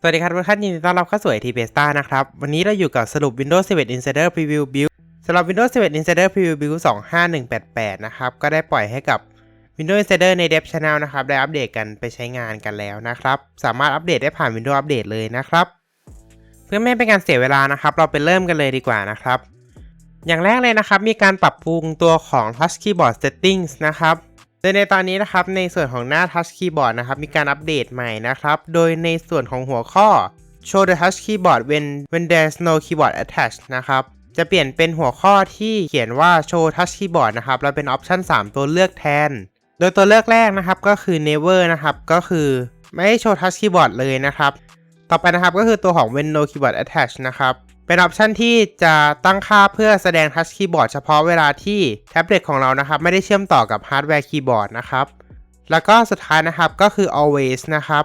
สวัสดีครับทุกท่านยินดีต้อนรับเข้าสู่ IT b e s t a นะครับ วันนี้เราอยู่กับสรุป Windows 11 Insider Preview Build สำหรับ Windows 11 Insider Preview Build 25188 นะครับ ก็ได้ปล่อยให้กับ Windows Insider ใน Dev Channel นะครับ ได้อัปเดตกันไปใช้งานกันแล้วนะครับ สามารถอัปเดตได้ผ่าน Windows Update เลยนะครับ เพื่อไม่เป็นการเสียเวลานะครับ เราไปเริ่มกันเลยดีกว่านะครับ อย่างแรกเลยนะครับ มีการปรับปรุงตัวของ Touch Keyboard Settings นะครับ โดยในตอนนี้นะครับในส่วนของหน้า Touch Keyboard นะครับมีการอัปเดตใหม่นะครับโดยในส่วนของหัวข้อ Show the Touch Keyboard when when there's no keyboard attached นะครับจะเปลี่ยนเป็นหัวข้อที่เขียนว่า Show Touch Keyboard นะครับแล้วเป็นออปชัน3 ตัวเลือกแทน โดยตัวเลือกแรกนะครับก็คือ Never นะครับก็คือไม่ให้โชว์ Touch Keyboard เลยนะครับ ต่อไปนะครับก็คือตัวของ when no keyboard attached นะครับ เป็นออปชันที่จะตั้งค่าเพื่อแสดง Touch Keyboard เฉพาะเวลาที่แท็บเล็ตของเรานะครับไม่ได้เชื่อมต่อกับฮาร์ดแวร์คีย์บอร์ดนะครับแล้วก็สุดท้ายนะครับก็คือ always นะครับ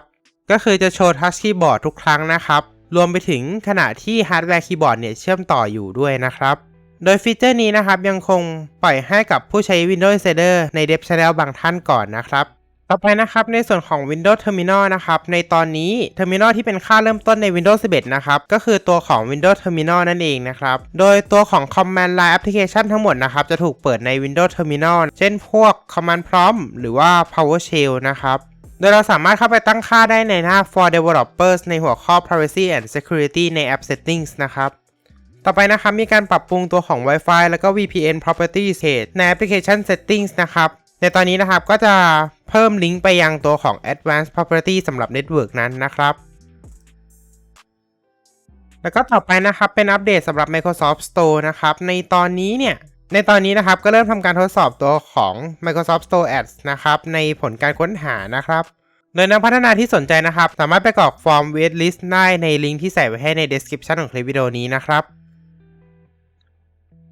ก็คือจะโชว์ Touch Keyboard ทุกครั้งนะครับรวมไปถึงขณะที่ฮาร์ดแวร์คีย์บอร์ดเนี่ยเชื่อมต่ออยู่ด้วยนะครับโดยฟีเจอร์นี้นะครับยังคงปล่อยให้กับผู้ใช้ Windows Insider ใน Dev Channel บางท่านก่อนนะครับ ต่อไปนะครับในส่วนของ Windows Terminal นะครับในตอนนี้ Terminal ที่เป็นค่าเริ่มต้นใน Windows 11 นะครับก็คือตัวของ Windows Terminal นั่นเองนะครับโดยตัวของ Command Line Application ทั้งหมดนะครับจะถูกเปิดใน Windows Terminal เช่นพวก Command Prompt หรือว่า PowerShell นะครับโดยเราสามารถเข้าไปตั้งค่าได้ในหน้า For Developers ในหัวข้อ Privacy and Security ใน App Settings นะครับต่อไปนะครับมีการปรับปรุงตัวของ Wi-Fi แล้วก็ VPN Properties ใน Application Settings นะครับ ในตอนนี้นะครับก็จะเพิ่มลิงก์ไปยังตัวของ Advanced Property สำหรับ Network นั้นนะครับแล้วก็ต่อไปนะครับเป็นอัปเดตสำหรับ Microsoft Store นะครับในตอนนี้เนี่ยในตอนนี้นะครับก็เริ่มทำการทดสอบตัวของ Microsoft Store Ads นะครับในผลการค้นหานะครับโดยนักพัฒนาที่สนใจนะครับ สามารถไปกรอกฟอร์ม waitlist ได้ในลิงก์ที่ใส่ไว้ให้ใน description ของคลิปวิดีโอนี้นะครับ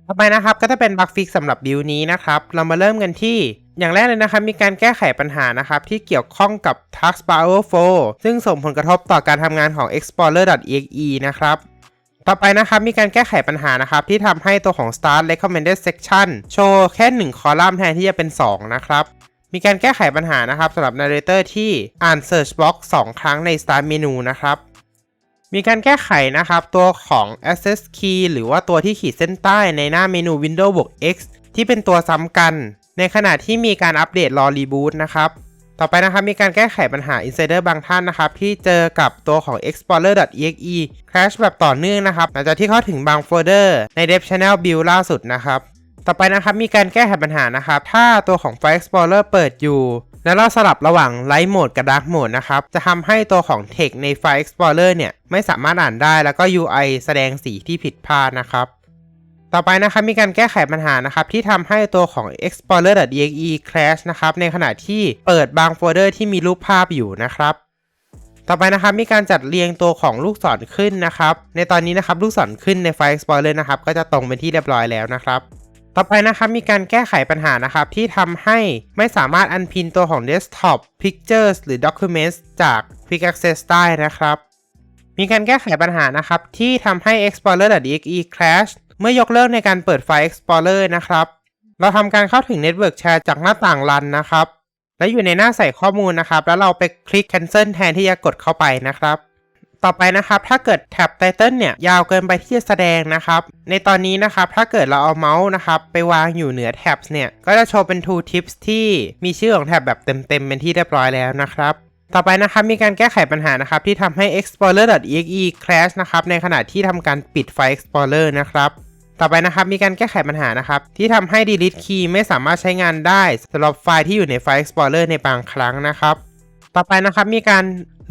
ต่อไปนะครับก็จะเป็นบั๊กฟิกสำหรับบิลนี้นะครับ เรามาเริ่มกันที่ อย่างแรกเลยนะครับมีการแก้ไขปัญหานะครับที่เกี่ยวข้องกับ Taskbar Overflow ซึ่งส่งผลกระทบต่อการทำงานของ Explorer.exe นะครับต่อไปนะครับมีการแก้ไขปัญหานะครับที่ทำให้ตัวของ Start Recommended Section โชว์แค่ 1 คอลัมน์แทนที่จะเป็น 2 นะครับมีการแก้ไขปัญหานะครับสำหรับ Narrator ที่อ่าน Search Box 2 ครั้งใน Start Menu นะครับมีการแก้ไขนะครับตัวของ Access Key หรือว่าตัวที่ขีดเส้นใต้ในหน้าเมนู Windows บวก X ที่เป็นตัวซ้ำกัน ในขณะที่มีการอัปเดตรอรีบูตนะครับ ต่อไปนะครับมีการแก้ไขปัญหา Insider บางท่านนะครับ ที่เจอกับตัวของ Explorer.exe crash แบบต่อเนื่องนะครับ หลังจากที่เข้าถึงบางโฟลเดอร์ใน Dev Channel Build ล่าสุดนะครับ ต่อไปนะครับมีการแก้ไขปัญหานะครับ ถ้าตัวของ File Explorer เปิดอยู่ แล้วเราสลับระหว่าง Light Mode กับ Dark Mode นะครับ จะทำให้ตัวของ Text ใน File Explorer เนี่ยไม่สามารถอ่านได้แล้วก็ UI แสดงสีที่ผิดพลาดนะครับ ต่อไปนะครับมีการแก้ไขปัญหานะครับที่ทำให้ตัวของ explorer.exe crash นะครับในขณะที่เปิดบางโฟลเดอร์ที่มีรูปภาพอยู่นะครับ ต่อไปนะครับมีการจัดเรียงตัวของลูกศรขึ้นนะครับ ในตอนนี้นะครับลูกศรขึ้นใน File Explorer นะครับก็จะตรงเป็นที่เรียบร้อยแล้วนะครับต่อไปนะครับมีการแก้ไขปัญหานะครับที่ทำให้ไม่สามารถอันพินตัวของ Desktop Pictures หรือ Documents จาก Quick Access ได้นะครับ มีการแก้ไขปัญหานะครับที่ทำให้ Explorer.exe crash เมื่อยกเลิกในการเปิดไฟล์ Explorer นะครับ เราทำการเข้าถึง Network Share จากหน้าต่างรันนะครับ และอยู่ในหน้าใส่ข้อมูลนะครับ แล้วเราไปคลิก Cancel แทนที่จะกดเข้าไปนะครับ ต่อไปนะครับ ถ้าเกิดแท็บ Title เนี่ยยาวเกินไปที่จะแสดงนะครับ ในตอนนี้นะครับ ถ้าเกิดเราเอาเมาส์นะครับ ไปวางอยู่เหนือแท็บเนี่ย ก็จะโชว์เป็น Tool Tips ที่มีชื่อของแท็บแบบเต็มๆเป็นที่เรียบร้อยแล้วนะครับต่อไปนะครับมีการแก้ไขปัญหานะครับที่ทำให้ explorer.exe crash นะครับในขณะที่ทำการปิดไฟล์ explorer นะครับ ต่อไปนะครับมีการแก้ไขปัญหานะครับ ที่ทำให้ delete key ไม่สามารถใช้งานได้สำหรับไฟล์ที่อยู่ในไฟล์ explorer ในบางครั้งนะครับ ต่อไปนะครับมีการ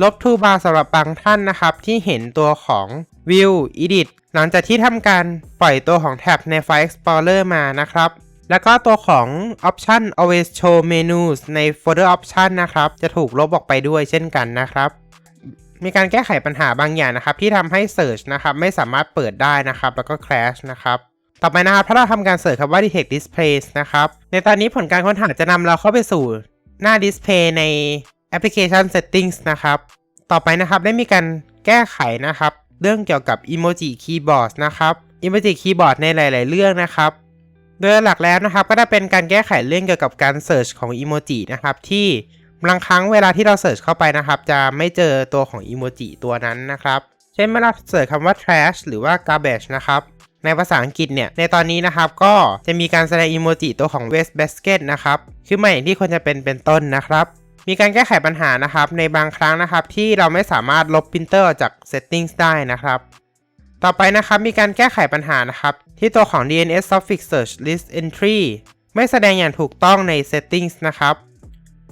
ลบ toolbar สำหรับบางท่านนะครับ ที่เห็นตัวของ view edit หลังจากที่ทำการปล่อยตัวของแท็บในไฟล์ explorer มานะครับ แล้วก็ตัวของ option always show menus ใน folder option นะครับ จะถูกลบออกไปด้วยเช่นกันนะครับ มีการแก้ไขปัญหาบางอย่างนะครับ ที่ทำให้ Search นะครับไม่สามารถเปิดได้นะครับ แล้วก็ crash นะครับ ต่อไปนะครับถ้าเราทำการเสิร์ชคำว่า detect displays นะครับ ในตอนนี้ผลการค้นหาจะนำเราเข้าไปสู่หน้า display ใน application settings นะครับ ต่อไปนะครับได้มีการแก้ไขนะครับ เรื่องเกี่ยวกับ emoji keyboard นะครับ emoji keyboard ในหลาย ๆ เรื่องนะครับโดยหลักแล้วนะครับก็จะเป็นการแก้ไขเรื่องเกี่ยวกับการ search ของ emoji นะครับที่ บางครั้งเวลาที่เราเสิร์ชเข้าไปนะครับ จะไม่เจอตัวของอีโมจิตัวนั้นนะครับ เช่นเมื่อเราเสิร์ชคำว่า trash หรือว่า garbage นะครับในภาษาอังกฤษเนี่ย ในตอนนี้นะครับ ก็จะมีการแสดงอีโมจิตัวของ waste basket นะครับ คือไม่อย่างที่ควรจะเป็นเป็นต้นนะครับ มีการแก้ไขปัญหานะครับ ในบางครั้งนะครับ ที่เราไม่สามารถลบพิมพ์เตอร์ออกจาก settings ได้นะครับ ต่อไปนะครับ มีการแก้ไขปัญหานะครับ ที่ตัวของ DNS suffix search list entry ไม่แสดงอย่างถูกต้องใน settings นะครับ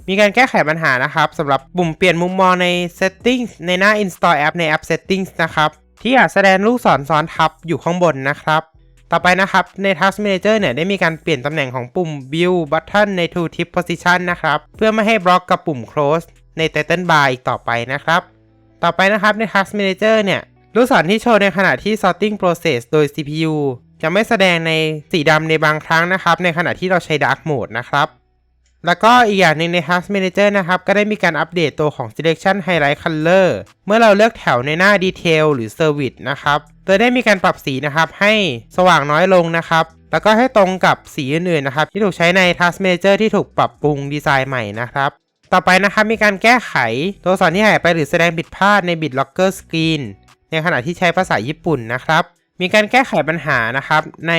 มีการแก้ไขปัญหานะครับสำหรับปุ่มเปลี่ยนมุมมองใน settings ในหน้า install app ใน app settings นะครับที่อาจแสดงลูกศรซ้อนทับอยู่ข้างบนนะครับ ต่อไปนะครับใน Task Manager เนี่ยได้มีการเปลี่ยนตำแหน่งของปุ่ม View Button ใน To Tip Position นะครับเพื่อไม่ให้บล็อกกับปุ่ม Close ใน Title Bar อีกต่อไปนะครับ ต่อไปนะครับใน Task Manager เนี่ยลูกศรที่โชว์ในขณะที่ Sorting Process โดย CPU จะไม่แสดงในสีดำในบางครั้งนะครับ ในขณะที่เราใช้ Dark Mode นะครับ แล้วก็อีกอย่างหนึ่งใน Task Manager นะครับ ก็ได้มีการอัปเดตตัวของ Selection Highlight Color เมื่อเราเลือกแถวในหน้า Detail หรือ Service นะครับโดยได้มีการปรับสีนะครับให้สว่างน้อยลงนะครับ แล้วก็ให้ตรงกับสีอื่นๆนะครับ ที่ถูกใช้ใน Task Manager ที่ถูกปรับปรุงดีไซน์ใหม่นะครับต่อไปนะครับมีการแก้ไขตัวอักษรที่หายไปหรือแสดงผิดพลาดใน BitLocker Screen ในขณะที่ใช้ภาษาญี่ปุ่นนะครับ มีการแก้ไขปัญหานะครับ ใน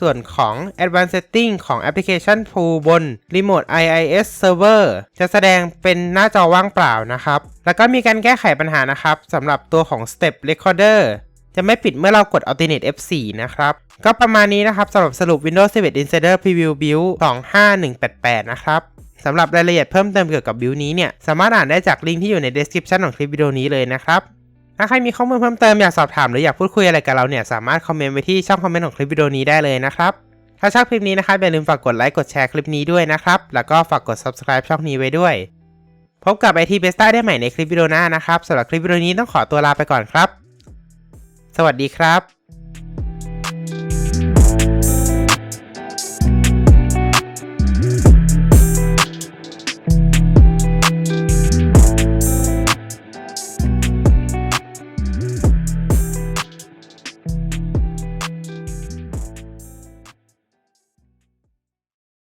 ส่วนของ Advanced Setting ของ Application Pool บน Remote IIS Server จะแสดงเป็นหน้าจอว่างเปล่านะครับ แล้วก็มีการแก้ไขปัญหานะครับสำหรับตัวของ Step Recorder จะไม่ปิดเมื่อเรากด Alternate F4 นะครับ ก็ประมาณนี้นะครับสำหรับสรุป Windows 11 Insider Preview Build 25188 นะครับสำหรับรายละเอียดเพิ่มเติมเกี่ยวกับบิลนี้เนี่ย สามารถอ่านได้จากลิงก์ที่อยู่ใน description ของคลิปวิดีโอนี้เลยนะครับ ถ้าใครมีข้อมูลเพิ่มเติมอยากสอบถามหรืออยากพูดคุยอะไรกับเราเนี่ยสามารถคอมเมนต์ไว้ที่ช่องคอมเมนต์ของคลิปวิดีโอนี้ได้เลยนะครับ ถ้าชอบคลิปนี้นะครับอย่าลืมฝากกดไลค์กดแชร์คลิปนี้ด้วยนะครับ แล้วก็ฝากกด subscribe ช่องนี้ไว้ด้วย พบกับไอทีเบสต้าได้ใหม่ในคลิปวิดีโอหน้านะครับสำหรับคลิปวิดีโอนี้ต้องขอตัวลาไปก่อนครับ สวัสดีครับ